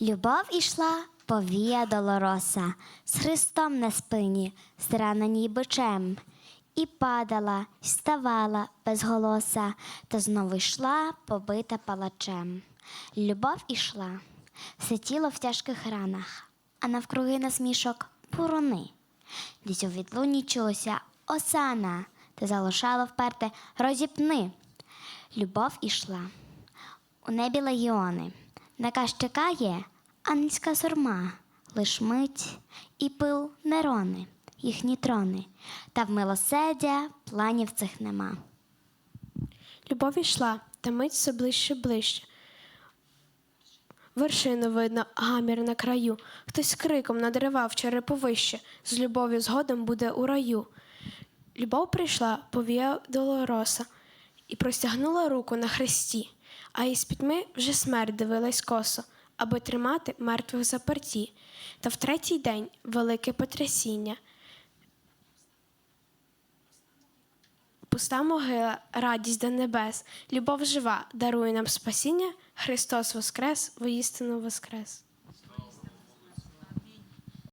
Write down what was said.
Любов ішла по Віа Долороса, з Христом на спині, зраненій бичем, і падала, й ставала безголоса, та знову йшла, побита палачем. Любов ішла, все тіло в тяжких ранах, а навкруги насмішок буруни. Десь у відлуні чулося осана, та залишало вперте розіпни. Любов ішла. У небі легіони. Наказ чекає ангельська сурма, лиш мить і пил нерони, їхні трони, та в милосердя планів цих нема. Любов ішла, та мить все ближче ближче. Вершину видно, гамір на краю. Хтось криком надривав череповище, з любов'ю згодом буде у раю. Любов прийшла, повія долороса і простягнула руку на хресті, а із пітьми вже смерть дивилась косо, аби тримати мертвих заперті. Та в третій день велике потрясіння. Пуста могила, радість до небес, любов жива, дарує нам спасіння, Христос воскрес, воістину воскрес.